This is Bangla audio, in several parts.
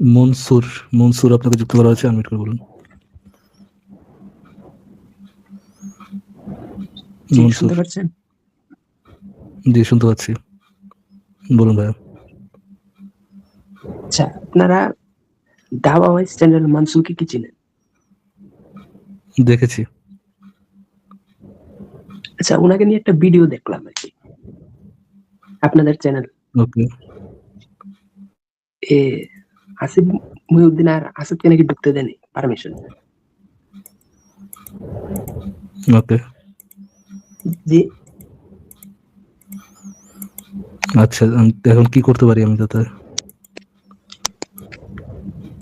মনসুর মনসুর আপনাকে যুক্ত করা হয়েছে আনমিট করে বলুন। শুনতে পাচ্ছেন? জি শুনতে পাচ্ছি। বলুন ভাইয়া। আচ্ছা আপনারা দাওয়া ওয়াইজ চ্যানেল মানসুরকে কি চিনেন? দেখেছি। আচ্ছা ওনাকে নিয়ে একটা ভিডিও দেখলাম আর কি। আপনাদের চ্যানেল ওকে। এ আসিফ মহিউদ্দিন আর আসিফকে নাকি ঢুকতে দেয়নি? Permission okay. জি। আচ্ছা এখন কি করতে পারি আমি তাতে?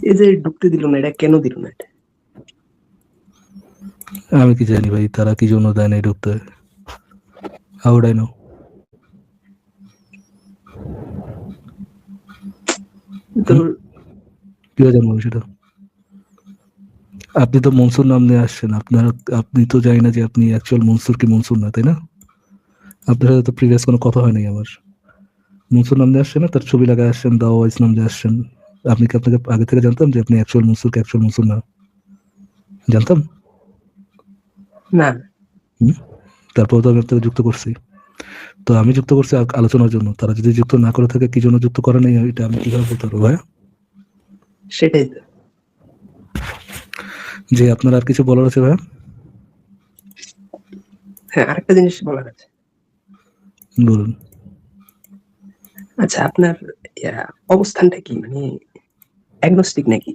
এই যে ঢুকতে দিল না এটা কেন দিল না এটা? আমি কি জানি ভাই তারা কি জন্য দেয় না ঢুকতে? হাউ আই নো তো কি জানব আমি সেটা আপনি তো মনসুর নাম নিয়ে আসছেন আপনার আপনি তো জানি না যে আপনি অ্যাকচুয়াল মনসুর কি মনসুর না তাই না? আপনার সাথে তো প্রিভিয়াস কোনো কথা হয়নি আমার। মনসুর নাম দিয়ে আসছেন না তার ছবি লাগায় আসছেন দা ওয়াইস নাম দিয়ে আসছেন। আপনি কি আপনাকে আগে থেকে জানতাম যে আপনি অ্যাকচুয়াল মনসুর কি অ্যাকচুয়াল মনসুর না? জানতাম? না। তারপর তো আমি আপনাকে যুক্ত করছি। তো আমি যুক্ত করছি আলোচনার জন্য। তারা যদি যুক্ত না করে থাকে কি জন্য যুক্ত করে নেই এটা আমি কীভাবে বলতে পারব ভাই সেটাই তো। যে আপনার আর কিছু বলার আছে ভাই হ্যাঁ আরেকটা জিনিস বলার আছে। বলুন। আচ্ছা আপনার অবস্থানটা কি? মানে অ্যাগনস্টিক নাকি?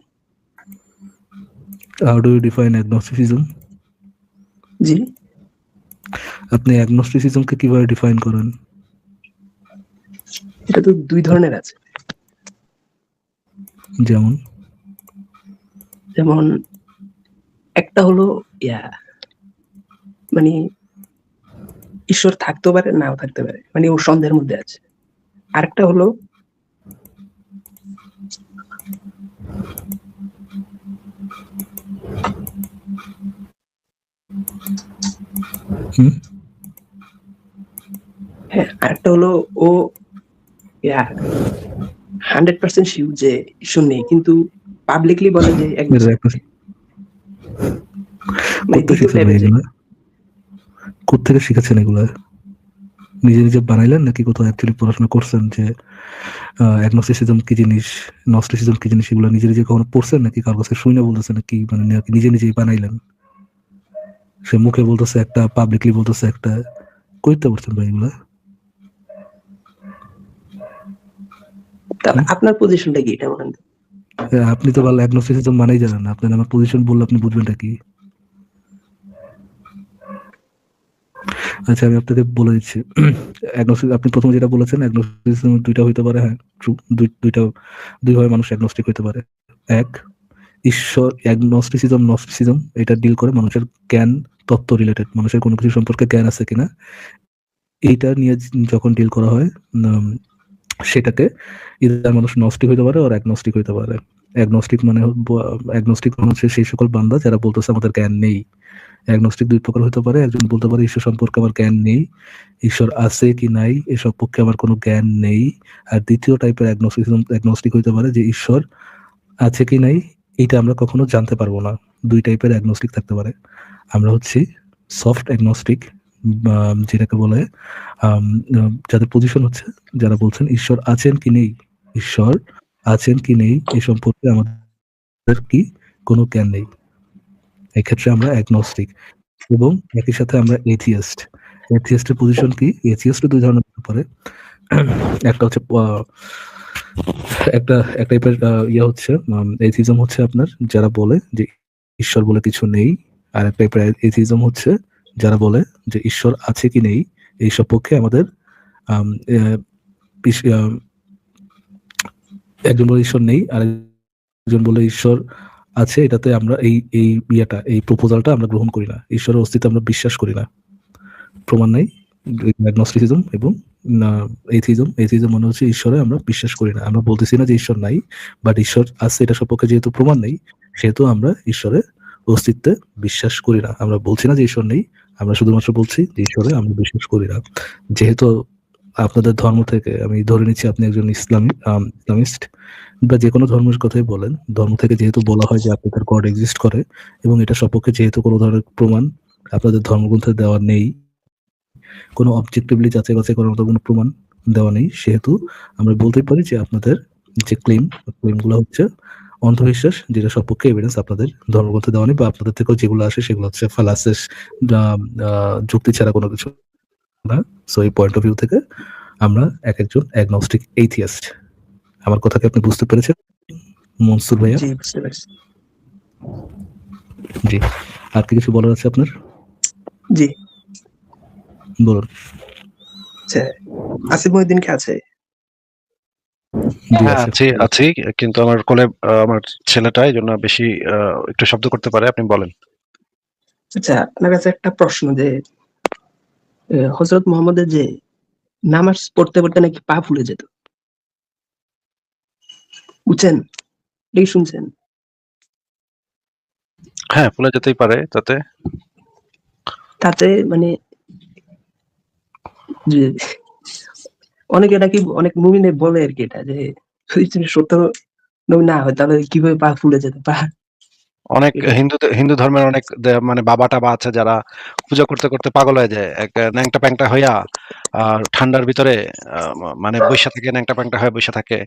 How do you define agnosticism জি। আপনি অ্যাগনোস্টিসিজমকে কীভাবে ডিফাইন করেন? এটা তো দুই ধরনের আছে। যেমন? যেমন একটা হলো ইয়া মানে ঈশ্বর থাকতে পারে নাও থাকতে পারে মানে ও সন্দেহের মধ্যে আছে। আরেকটা হলো হ্যাঁ আরেকটা হলো ও ইয়া হান্ড্রেড পার্সেন্ট শিউ যে ঈশ্বর নেই কিন্তু পাবলিকলি বলে যে মানে কোথেকে শিখেছেন এগুলো? নিজে নিজে বানাইলেন নাকি কোথাও অ্যাকচুয়ালি পড়াশোনা করছেন যে অ্যাগনোস্টিসিজম কি জিনিস নস্টিসিজম কি জিনিস এগুলো নিজে নিজে কখনো পড়ছেন নাকি কার কাছে শুনে বলতেছেন নাকি মানে নিজে নিজেই বানাইলেন? সে মুখে বলতেছে একটা পাবলিকলি বলতেছে একটা কইতে পারছেন ভাই এগুলো? তাহলে আপনার পজিশনটা কি এটা বলেন আপনি তো ভালো অ্যাগনোস্টিসিজম মানেই জানেন না। আপনার আমার পজিশন বললে আপনি বুঝবেনটা কি? আচ্ছা আমি আপনাকে বলে দিচ্ছি। অ্যাগনোস্টিক আপনি প্রথমে যেটা বলেছেন অ্যাগনোস্টিসিজম দুইটা হইতে পারে হ্যাঁ ট্রু দুই দুইটা দুইভাবে মানুষ অ্যাগনোস্টিক হইতে পারে। এক ঈশ্বর অ্যাগনোস্টিসিজম নস্টিসিজম এটা ডিল করে মানুষের জ্ঞান তত্ত্ব রিলেটেড মানুষের কোনো কিছু সম্পর্কে জ্ঞান আছে কিনা? এইটা নিয়ে যখন ডিল করা হয় সেটাকে ইদার মানুষ নস্টিক হইতে পারে আর অ্যাগনোস্টিক হইতে পারে। অ্যাগনোস্টিক মানে অ্যাগনোস্টিক মানে হচ্ছে সেই সকল বান্দা যারা বলতেছে আমাদের জ্ঞান নেই। অ্যাগনস্টিক দুই প্রকার হতে পারে, একজন বলতে পারে, ঈশ্বর সম্পর্কে আমার জ্ঞান নেই, ঈশ্বর আছে কি নাই, এসব পক্ষে আমার কোনো জ্ঞান নেই। আর দ্বিতীয় টাইপের অ্যাগনোস্টিক হইতে পারে যে ঈশ্বর আছে কি নাই এটা আমরা কখনো জানতে পারব না। দুই টাইপের অ্যাগনোস্টিক থাকতে পারে। আমরা হচ্ছি সফট অ্যাগনোস্টিক যেটাকে বলে যাদের পজিশন হচ্ছে, যারা বলছেন ঈশ্বর আছেন কি নেই? ঈশ্বর আছেন কি নেই? এ সম্পর্কে আমাদের কি কোনো জ্ঞান নেই? এক্ষেত্রে আমরা অ্যাগনস্টিক এবং একই সাথে আমরা এথিয়েস্ট এথিয়েস্টের পজিশন কি? এথিয়েস্ট দুই ধরনের হতে পারে। একটা হচ্ছে একটা এক টাইপের ইয়ে হচ্ছে এথিজম হচ্ছে আপনার, যারা বলে যে ঈশ্বর বলে কিছু নেই। আর এক টাইপের এথিজম হচ্ছে যারা বলে যে ঈশ্বর আছে কি নেই এই সব পক্ষে আমাদের একজন বলে ঈশ্বর নেই, আর একজন বলে ঈশ্বর আছে, এটাতে আমরা এই এই ইয়েটা, এই প্রপোজালটা আমরা গ্রহণ করি না। ঈশ্বরের অস্তিত্ব আমরা বিশ্বাস করি না। প্রমাণ নাই অ্যাগনোস্টিসিজম এবং এথিজম এথিজম মানে হচ্ছে ঈশ্বরে আমরা বিশ্বাস করি না। আমরা বলতেছি না যে ঈশ্বর নাই বাট ঈশ্বর আছে, এটা সপক্ষে যেহেতু প্রমাণ নেই, সেহেতু আমরা ঈশ্বরের অস্তিত্বে বিশ্বাস করি না। আমরা বলছি না যে ঈশ্বর নেই আমরা শুধুমাত্র বলছি যে ঈশ্বরে আমরা বিশ্বাস করি না। যেহেতু আপনাদের ধর্ম থেকে আমি ধরে নিচ্ছি আপনি একজন ইসলামী আম, ইসলামিস্ট বা যে কোনো ধর্মের কথাই বলেন ধর্ম থেকে যেহেতু বলা হয় যে আপনাদের গড এক্সিস্ট করে এবং এটা সপক্ষে যেহেতু কোনো ধরনের প্রমাণ আপনাদের ধর্মগ্রন্থে দেওয়া নেই কোনো অবজেক্টিভলি যাচাই বাছাই করার মতো কোনো প্রমাণ দেওয়া নেই সেহেতু আমরা বলতেই পারি যে আপনাদের যে ক্লেম ক্লেমগুলো হচ্ছে অন্ধবিশ্বাস যেটা সপক্ষে এভিডেন্স আপনাদের ধর্মগ্রন্থে দেওয়া নেই বা আপনাদের থেকেও যেগুলো আসে সেগুলো হচ্ছে ফালাসিস যুক্তি ছাড়া কোনো কিছু না। সো এই পয়েন্ট অফ ভিউ থেকে আমরা এক একজন অ্যাগনস্টিক এইথিয়াস্ট আমার কথাকে আপনি বুঝতে পেরেছেন মনসুর ভাইয়া? জি। আর কি কিছু বলার আছে আপনার? জি। বলুন। আচ্ছা আসিফ মহিউদ্দিন কে আছে? হ্যাঁ আছি আছি কিন্তু আমার কোলে আমার ছেলেটা এই জন্য বেশি একটু শব্দ করতে পারে আপনি বলেন। আচ্ছা আপনার কাছে একটা প্রশ্ন যে হজরত মোহাম্মদের যে নামাজ পড়তে পড়তে নাকি পা ফুলে যেত? বুঝছেন? এই শুনছেন? হ্যাঁ ফুলে যেতেই পারে তাতে। তাতে মানে অনেকে নাকি অনেক মুমিনে বলে আর কি এটা যে যদি তুমি সত্য নবী না হয় তাহলে কীভাবে পা ফুলে যেত পা? অনেক হিন্দু হিন্দু ধর্মের অনেক মানে বাবা টাবা আছে যারা পূজা করতে করতে পাগল হয়ে যায়। এক ন্যাংটা প্যাংটা হইয়া আর ঠান্ডার ভিতরে মানে বৈশা থাকে ন্যাংটা প্যাংটা হয়ে বৈশা থাকে।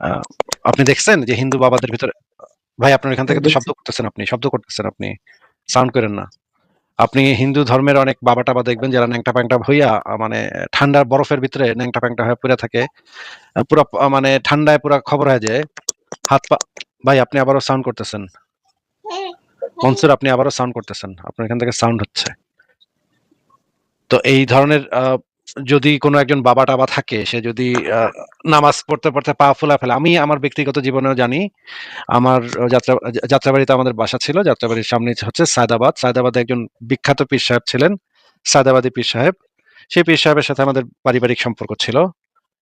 আহ, আপনি দেখছেন যে হিন্দু বাবাদের ভিতরে ভাই আপনার এখান থেকে তো শব্দ করতেছেন আপনি শব্দ করতেছেন আপনি সাউন্ড করেন না। আপনি হিন্দু ধর্মের অনেক বাবা টাবা দেখবেন যারা ন্যাংটা প্যাংটা হইয়া মানে ঠান্ডার বরফের ভিতরে ন্যাংটা প্যাংটা হয়ে পড়ে থাকে। পুরো মানে ঠান্ডায় পুরো খবর হয়ে যায়, হাত পা, ভাই আপনি আবারও সাউন্ড করতেছেন। মনসুর আপনি আবারও সাউন্ড করতেছেন, আপনার এখান থেকে সাউন্ড হচ্ছে। তো এই ধরনের যদি কোনো একজন বাবা টাবা থাকে, সে যদি নামাজ পড়তে পড়তে পা ফুলা ফেলে, আমি আমার ব্যক্তিগত জীবনেও জানি, আমার যাত্রা, যাত্রাবাড়িতে আমাদের বাসা ছিল, যাত্রাবাড়ির সামনে হচ্ছে সায়দাবাদ, সায়দাবাদে একজন বিখ্যাত পীর সাহেব ছিলেন, সায়দাবাদী পীর সাহেব। সেই পীর সাহেবের সাথে আমাদের পারিবারিক সম্পর্ক ছিল।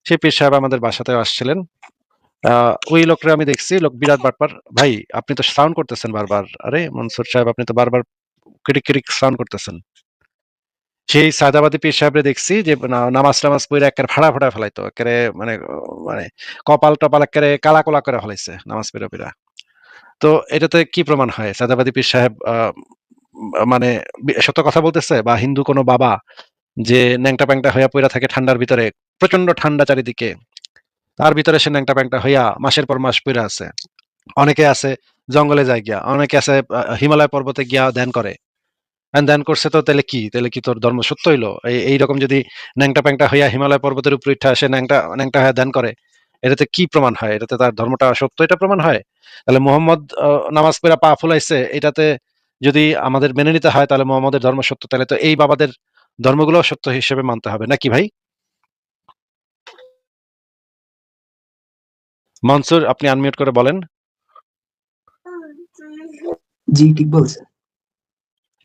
সেই পীর সাহেব আমাদের বাসাতেও আসছিলেন। ওই লোকরা আমি দেখছি, লোক বিরাট বাটপার। ভাই, আপনি তো সাউন্ড করতেছেন বারবার। আরে, মনসুর সাহেব, আপনি তো বারবার কিরিক কিরিক সাউন্ড করতেছেন। সেই সাদাবাদী পীর সাহেবরে দেখছি যে নামাজ টামাজ পইরা একেবারে ফাড়া ফাড়া ফেলাইতো, একেবারে মানে মানে কপাল টপাল একেবারে কালা কোলা করে ফেলাইছে নামাজ পড়া পড়া। তো এটাতে কি প্রমাণ হয়? সাদাবাদী পীর সাহেব মানে সত্য কথা বলতেছে? বা হিন্দু কোনো বাবা যে ন্যাংটা প্যাংটা হইয়া পইরা থাকে ঠান্ডার ভিতরে প্রচণ্ড ঠান্ডা চারিদিকে, তার ভিতরে সে ন্যাংটা প্যাংটা হইয়া মাসের পর মাস পইরা আছে। অনেকে আছে জঙ্গলে যায় গিয়া, অনেকে আছে হিমালয় পর্বতে গিয়া ধ্যান করে। And ধ্যান করছে তো, তাহলে কি? তাহলে কি তোর ধর্ম সত্য হইল? এইরকম যদি ন্যাংটা প্যাংটা হইয়া হিমালয় পর্বতের উপরে উঠে আসে, ন্যাংটা ন্যাংটা হয়ে ধ্যান করে, এটাতে কি প্রমাণ হয়? এটাতে তার ধর্মটা সত্য এটা প্রমাণ হয়? তাহলে মোহাম্মদ নামাজ পড়া পা ফুলাইছে, এটাতে যদি আমাদের মেনে নিতে হয়, তাহলে মোহাম্মদের ধর্ম সত্য, তাহলে তো এই বাবাদের ধর্মগুলো সত্য হিসেবে মানতে হবে, নাকি ভাই? মনসুর, আপনি আনমিউট করে বলেন। জি, ঠিক বলছেন।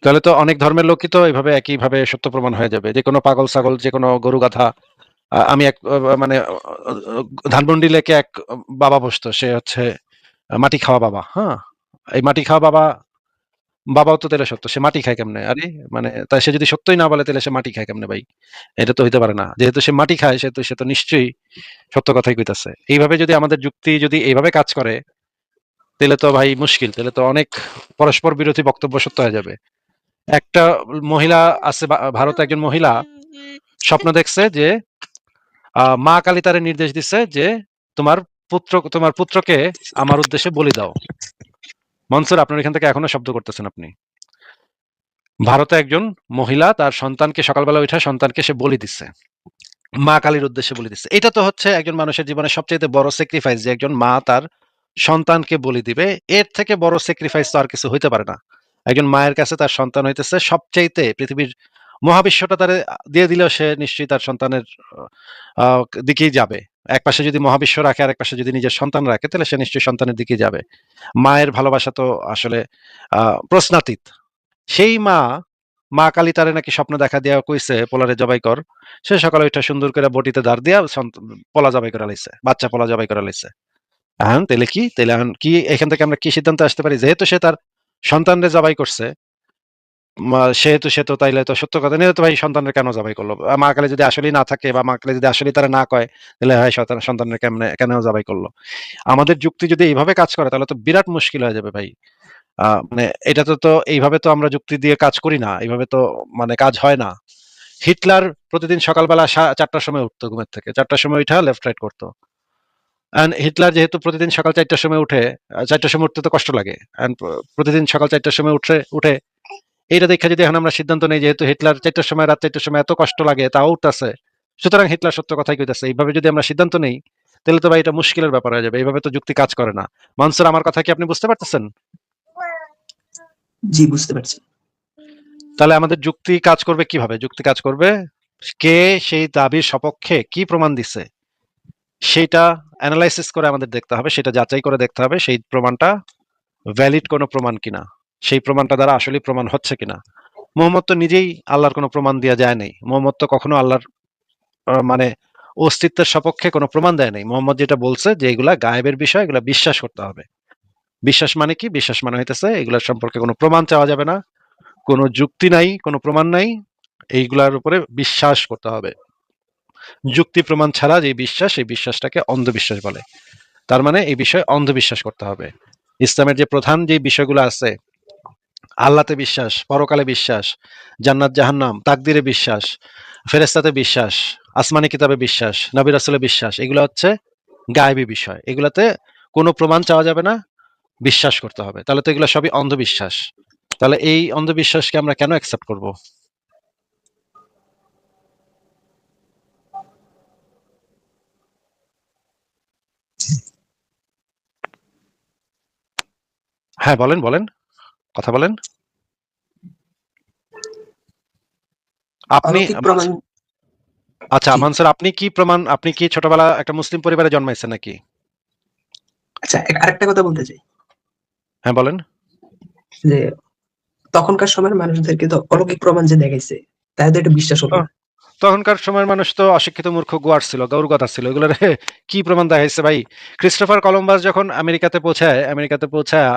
তাহলে তো অনেক ধর্মের লোকই তো এইভাবে একইভাবে সত্য প্রমাণ হয়ে যাবে। যে কোনো পাগল, ছাগল, যে কোনো গরু, গাধা আমি এক মানে ধানমন্ডি লেকে এক বাবা বসতো, সে হচ্ছে মাটি খাওয়া বাবা হ্যাঁ? এই মাটি খাওয়া বাবা, বাবাও তো তাহলে সত্য সে মাটি খায় কেমনে? আরে মানে তাই সে যদি সত্যই না বলে, তাহলে সে মাটি খায় কেমনে ভাই? এটা তো হইতে পারে না। যেহেতু সে মাটি খায় সেহেতু সে তো নিশ্চয়ই সত্য কথাই কইতাছে। এইভাবে যদি আমাদের যুক্তি যদি এইভাবে কাজ করে, তাহলে তো ভাই মুশকিল, তাহলে তো অনেক পরস্পর বিরোধী বক্তব্য সত্য হয়ে যাবে। একটা মহিলা আছে ভারতে একজন মহিলা স্বপ্ন দেখছে যে মা কালী তারে নির্দেশ দিছে যে তোমার পুত্র তোমার পুত্রকে আমার উদ্দেশ্যে বলি দাও। মনসুর আপনার এখান থেকে এখনও শব্দ করতেছেন আপনি। ভারতে একজন মহিলা তার সন্তানকে সকালবেলা উঠে সন্তানকে সে বলি দিচ্ছে মা কালীর উদ্দেশ্যে বলি দিচ্ছে এটা তো হচ্ছে একজন মানুষের জীবনে সবচেয়ে বড় স্যাক্রিফাইস যে একজন মা তার সন্তানকে বলি দিবে। এর থেকে বড় স্যাক্রিফাইস তো আর কিছু হইতে পারে না। একজন মায়ের কাছে তার সন্তান হইতেছে, সবচাইতে পৃথিবীর মহাবিশ্বটা তারে দিয়ে দিলেও সে নিশ্চয়ই তার সন্তানের দিকেই যাবে। এক পাশে যদি মহাবিশ্ব রাখে আর এক পাশে যদি নিজের সন্তান রাখে, তাহলে সে নিশ্চয়ই সন্তানের দিকেই যাবে। মায়ের ভালোবাসা তো আসলে প্রশ্নাতীত। সেই মা মা কালী তারে নাকি স্বপ্ন দেখা দিয়া কইছে, পোলারে জবাই কর। সে সকালে ওইটা সুন্দর করে বটিতে দাঁড় দিয়া পোলা জবাই করা লাইছে, বাচ্চা পোলা জবাই করা লাইছে। এখন তাহলে কি? তাহলে কি এখান থেকে আমরা কি সিদ্ধান্ত আসতে পারি? যেহেতু সে তার সন্তানরে জবাই করছে। সেহেতু সে তো তাইলে তো সত্য কথা। নিয়ে তো ভাই সন্তানের কেন জবাই করল? মা কালে যদি আসলেই না থাকে বা মা কালে যদি আসলেই তারা না কয় তাহলে হয় সন্তানের কেমনে, কেন জবাই করল? আমাদের যুক্তি যদি এইভাবে কাজ করে, তাহলে তো বিরাট মুশকিল হয়ে যাবে ভাই। মানে এটা তো তো এইভাবে তো আমরা যুক্তি দিয়ে কাজ করি না। এইভাবে তো মানে কাজ হয় না। হিটলার প্রতিদিন সকালবেলা চারটার সময় উঠতো ঘুমের থেকে। চারটার সময় উঠা লেফট রাইট করতো। হিটলার যেহেতু প্রতিদিন সকাল চারটার সময় উঠে চারটার সময় উঠতে তো কষ্ট লাগে। প্রতিদিন সকাল চারটার সময় উঠে উঠে এইটা দেখে যদি এখন আমরা সিদ্ধান্ত নেই যেহেতু হিটলার চারটার সময় রাত চারটার সময় এত কষ্ট লাগে তাও উঠতেছে সুতরাং হিটলার সত্য কথাই কইতেছে। এইভাবে যদি আমরা সিদ্ধান্ত নেই তাহলে তো ভাই এটা মুশকিলের ব্যাপার হয়ে যাবে। এইভাবে তো যুক্তি কাজ করে না। মনসুর আমার কথা কি আপনি বুঝতে পারতেছেন? জি বুঝতে পারছি। তাহলে আমাদের যুক্তি কাজ করবে কীভাবে? যুক্তি কাজ করবে কে সেই দাবির সপক্ষে কি প্রমাণ দিছে? সেটা অ্যানালাইসিস করে আমাদের দেখতে হবে, সেটা যাচাই করে দেখতে হবে সেই প্রমাণটা ভ্যালিড কোনো প্রমাণ কিনা, সেই প্রমাণটা দ্বারা আসলে প্রমাণ হচ্ছে কিনা। মোহাম্মদ তো নিজেই আল্লাহর কোনো প্রমাণ দেওয়া যায় নাই। মোহাম্মদ তো কখনো আল্লাহর মানে অস্তিত্বের সপক্ষে কোনো প্রমাণ দেয় নাই। মোহাম্মদ যেটা বলছে যে এগুলা গায়েবের বিষয়, এগুলা বিশ্বাস করতে হবে। বিশ্বাস মানে কি? বিশ্বাস মানে হইতেছে এগুলোর সম্পর্কে কোনো প্রমাণ চাওয়া যাবে না, কোনো যুক্তি নাই, কোনো প্রমাণ নাই, এইগুলার উপরে বিশ্বাস করতে হবে। যুক্তি প্রমাণ ছাড়া যে বিশ্বাস, এই বিশ্বাসটাকে অন্ধবিশ্বাস বলে। তার মানে এই বিষয়ে অন্ধবিশ্বাস করতে হবে। ইসলামের যে প্রধান যে বিষয়গুলো আছে আল্লাহতে বিশ্বাস, পরকালে বিশ্বাস, জান্নাত, জাহান্নাম, তাকদিরে বিশ্বাস ফেরেস্তাতে বিশ্বাস, আসমানি কিতাবে বিশ্বাস, নবী রাসুলে বিশ্বাস, এগুলো হচ্ছে গায়েবী বিষয়। এগুলাতে কোনো প্রমাণ চাওয়া যাবে না, বিশ্বাস করতে হবে। তাহলে তো এগুলো সবই অন্ধবিশ্বাস। তাহলে এই অন্ধবিশ্বাসকে আমরা কেন অ্যাকসেপ্ট করব? হ্যাঁ বলেন বলেন। কথা বলেন। আপনি আচ্ছা জি। মানসুর আপনি কি প্রমাণ আপনি কি ছোটবেলা একটা মুসলিম পরিবারে জন্মাইছেন নাকি? আচ্ছা আরেকটা কথা বলতে চাই। হ্যাঁ বলেন। যে তখনকার সময়ের মানুষদেরকে তো অলৌকিক প্রমাণ যে দেখাইছে তাদের এটা বিশ্বাস হলো তখনকার সময়ের মানুষ তো অশিক্ষিত মূর্খ গুয়ার ছিল গৌর কথা ছিল এগুলোর কি প্রমাণ দেখাইছে ভাই? ক্রিস্টোফার কলম্বাস যখন আমেরিকাতে পৌঁছায় আমেরিকাতে পৌঁছায়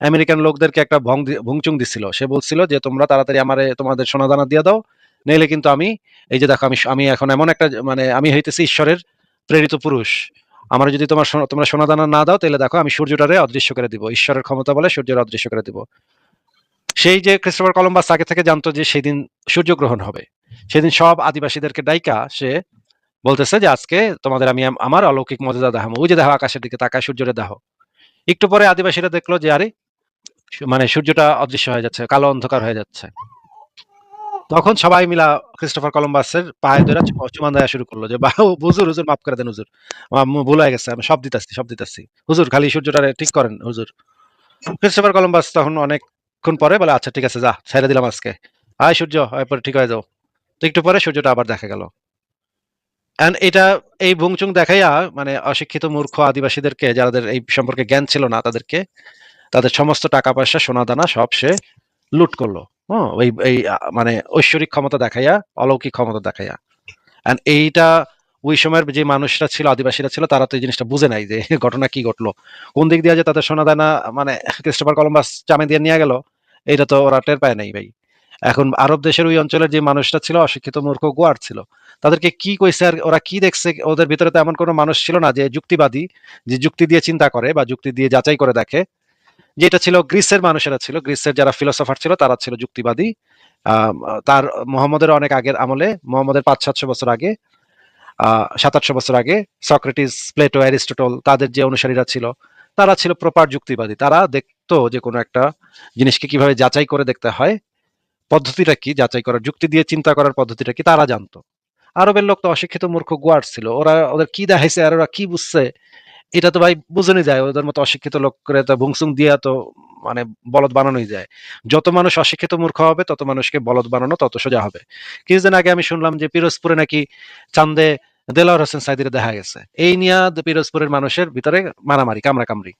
আমেরিকান লোকদেরকে একটা ভং ভুংচুং সে বলছিল যে, তোমরা তাড়াতাড়ি আমারে তোমাদের সোনাদানা দিয়ে দাও, নইলে কিন্তু আমি, এই যে দেখো আমি আমি এখন এমন একটা মানে আমি হইতেছি ঈশ্বরের প্রেরিত পুরুষ। আমার যদি তোমার তোমরা সোনাদানা না দাও তাহলে দেখো আমি সূর্যটারে অদৃশ্য করে দিব। ঈশ্বরের ক্ষমতা বলে সূর্যের অদৃশ্য করে দিব। সেই যে ক্রিস্টোফার কলম্বাস আগে থেকে জানতো যে সেই দিন সূর্যগ্রহণ হবে। সেদিন সব আদিবাসীদেরকে ডাইকা সে বলতেছে যে, আজকে তোমাদের আমি আমার অলৌকিক মর্যাদা দেখাবো। ওই যে দেখো আকাশের দিকে তাকায় সূর্যরে দেখো। একটু পরে আদিবাসীরা দেখল যে, আরে মানে সূর্যটা অদৃশ্য হয়ে যাচ্ছে, কালো অন্ধকার হয়ে যাচ্ছে। তখন সবাই মিলা ক্রিস্টোফার কলম্বাসের পায়ে ধরে চুমান দেওয়া শুরু করল যে, বা হুজুর হুজুর, মাফ করে দেন, হুজুর। ভুল হয়ে গেছে, আমি সব দিতেছি সব দিতেছি। হুজুর, খালি সূর্যটা ঠিক করেন, হুজুর। ক্রিস্টোফার কলম্বাস তখন অনেকক্ষণ পরে বলে আচ্ছা ঠিক আছে, যা, ছেড়ে দিলাম আজকে। আয় সূর্য এরপরে ঠিক হয়ে যাও। তো একটু পরে সূর্যটা আবার দেখা গেল। এন্ড এটা, এই ভুংচুং দেখাইয়া মানে অশিক্ষিত মূর্খ আদিবাসীদেরকে, যাদের এই সম্পর্কে জ্ঞান ছিল না, তাদেরকে তাদের সমস্ত টাকা পয়সা সোনা দানা সব সে লুট করল। হ্যাঁ ওই এই মানে ঐশ্বরিক ক্ষমতা দেখাইয়া, অলৌকিক ক্ষমতা দেখাইয়া। এন্ড এইটা ওই সময়ের যে মানুষরা ছিল, আদিবাসীরা ছিল, তারা তো এই জিনিসটা বুঝে নাই যে ঘটনা কি ঘটলো। কোন দিক দিয়ে যে তাদের সোনা দানা মানে ক্রিস্টোফার কলম্বাস চামে দিয়ে নিয়ে গেল এটা তো ওরা টের পায় নাই ভাই। এখন আরব দেশের ওই অঞ্চলের যে মানুষটা ছিল, অশিক্ষিত মূর্খ গোয়ার ছিল, তাদেরকে কি কইছে আর ওরা কি দেখছে? ওদের ভিতরে তো এমন কোনো মানুষ ছিল না যে যুক্তিবাদী, যে যুক্তি দিয়ে চিন্তা করে বা যুক্তি দিয়ে যাচাই করে দেখে। যেটা ছিল গ্রিসের মানুষেরা ছিল, গ্রিসের যারা ফিলোসফার ছিল, তারা ছিল যুক্তিবাদী। তার মোহাম্মদের অনেক আগের আমলে, মোহাম্মদের পাঁচ, সাতশো বছর আগে সাত, আটশো বছর আগে, সক্রেটিস, প্লেটো, অ্যারিস্টটল, তাদের যে অনুসারীরা ছিল, তারা ছিল প্রপার যুক্তিবাদী। তারা দেখতো যে কোনো একটা জিনিসকে কীভাবে যাচাই করে দেখতে হয়, পদ্ধতিটা কি, যাচাই করার যুক্তি দিয়ে চিন্তা করার পদ্ধতিটা কি, তারা জানতো। আরবের লোক তো অশিক্ষিত মূর্খ গুয়ার ছিল, ওরা ওদের কি দেখাইছে আর ওরা কি বুঝছে এটা তো ভাই বুঝেনি যায়, ওদের মতো অশিক্ষিত লোক করে তো ভুংসুং দিয়া তো মানে বলদ বানানোই যায়। যত মানুষ অশিক্ষিত মূর্খ হবে, তত মানুষকে বলদ বানানো তত সোজা হবে। কিছুদিন আগে আমি শুনলাম যে পিরোজপুরে নাকি চান্দে দেলাওয়ার হোসেন সাইদিরে দেখা গেছে। এই নিয়ে পিরোজপুরের মানুষের ভিতরে মারামারি, কামড়াকামড়ি।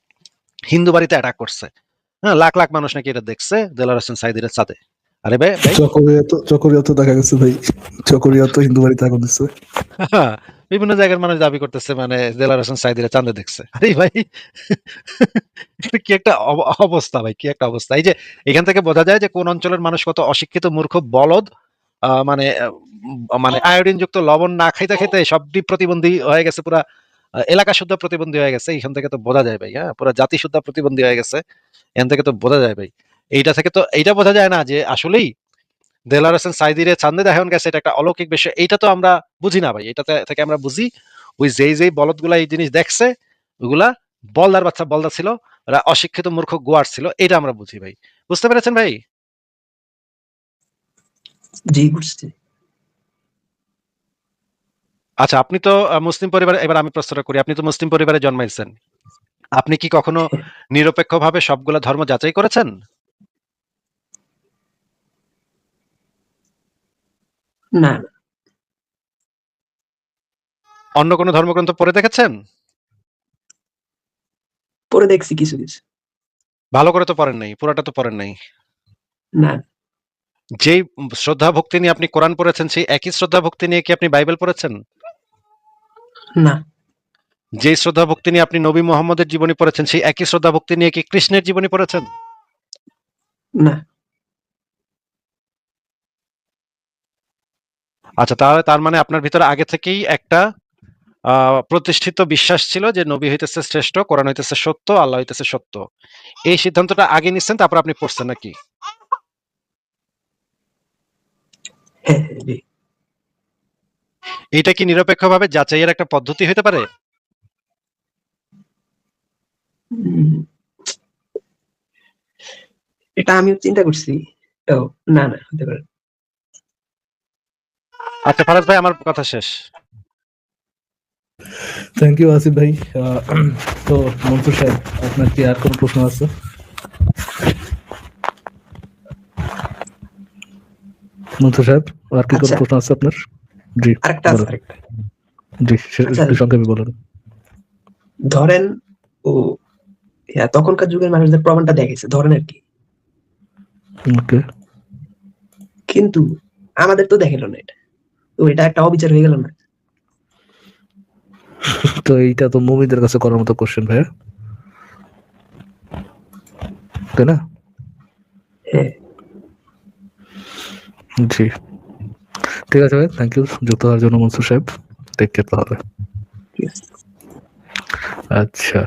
হিন্দু বাড়িতে অ্যাটাক করছে। হ্যাঁ লাখ লাখ মানুষ নাকি এটা দেখছে দেলাওয়ার হোসেন সাইদিরের সাথে আরে ভাই চকরিয়া তো চকরিয়া তো দেখা গেছে ভাই। চকরিয়া তো হিন্দু বাড়িতে আগুন দিচ্ছে বিভিন্ন জায়গার মানুষ দাবি করতেছে মানে দেলার হোসেন সাইদিরা চান্দে দেখছে। আরে ভাই কি একটা অবস্থা ভাই কি একটা অবস্থা। এই যে এখান থেকে বোঝা যায় যে কোন অঞ্চলের মানুষ কত অশিক্ষিত মূর্খ বলদ আহ, মানে মানে আয়োডিন যুক্ত লবণ না খাইতে খাইতে সবটি প্রতিবন্ধী হয়ে গেছে পুরা এলাকা শুদ্ধ প্রতিবন্ধী হয়ে গেছে। এখান থেকে তো বোঝা যায় ভাই হ্যাঁ পুরা জাতি শুদ্ধ প্রতিবন্ধী হয়ে গেছে। এখান থেকে তো বোঝা যায় ভাই। এইটা থেকে তো এইটা বোঝা যায় না যে আসলেই দেলার হোসেন সাইদিরে চান্দে দেখান গেছে এটা একটা অলৌকিক বিষয়। এইটা তো আমরা বুঝি না ভাই এটা থেকে আমরা বুঝি। ওই যেই যেই বলদগুলা এই জিনিস দেখছে ওগুলা বলদার বাচ্চা বলদা ছিল ওরা অশিক্ষিত মূর্খ গোয়ার ছিল এটা আমরা বুঝি ভাই। বুঝতে পেরেছেন ভাই? জি বুঝছি। আচ্ছা আপনি তো মুসলিম পরিবারে এবার আমি প্রশ্নটা করি আপনি তো মুসলিম পরিবারে জন্মাইছেন। আপনি কি কখনো নিরপেক্ষভাবে সবগুলা ধর্ম যাচাই করেছেন? না। অন্য কোনো ধর্মগ্রন্থ পড়ে দেখেছেন? পরে দেখছি কিছু কিছু। ভালো করে তো পড়েন নাই পুরাটা তো পড়েন নাই। না। যেই শ্রদ্ধা ভক্তি নিয়ে আপনি কোরআন পড়েছেন সেই একই শ্রদ্ধা ভক্তি নিয়ে কি আপনি বাইবেল পড়েছেন? না। যেই শ্রদ্ধা ভক্তি নিয়ে আপনি নবী মোহাম্মদের জীবনী পড়েছেন সেই একই শ্রদ্ধা ভক্তি নিয়ে কি কৃষ্ণের জীবনী পড়েছেন? না। আচ্ছা তাহলে তার মানে আপনার ভিতরে আগে থেকেই একটা আহ, প্রতিষ্ঠিত বিশ্বাস ছিল যে নবী হইতেছে শ্রেষ্ঠ কোরআন হইতেছে সত্য আল্লাহ হইতেছে সত্য। এই সিদ্ধান্তটা আগে নিচ্ছেন তারপর আপনি পড়ছেন নাকি? হ্যাঁ এইটা কি নিরপেক্ষভাবে যাচাইয়ের একটা পদ্ধতি হতে পারে? এটা আমিও চিন্তা করছি। না না হতে পারে। আচ্ছা ফারাজ ভাই আমার কথা শেষ। থ্যাংক ইউ আসিফ ভাই। আহ, তো মনসুর সাহেব আপনার কি আর কোনো প্রশ্ন আছে? মনসুর সাহেব আর কি কোনো আচ্ছা। প্রশ্ন আছে আপনার? জি আরেকটা আছে বলুন। আরেকটা। জি আচ্ছা। সংক্ষেপে বলুন। ধরেন ও ইয়া, তখনকার যুগের মানুষদের প্রমাণটা দেখেছে ধরেন আর কি। ওকে। কিন্তু আমাদের তো দেখাল না এটা। তো এটা একটা অবিচার হয়ে গেল না। তো এইটা তো মুমিদের কাছে করার মতো কোশ্চেন ভাইয়া। তাই না? হ্যাঁ। জি। ঠিক আছে ভাই। থ্যাংক ইউ যুক্ত হওয়ার জন্য মনসুর সাহেব টেক কেয়ার তাহলে আচ্ছা।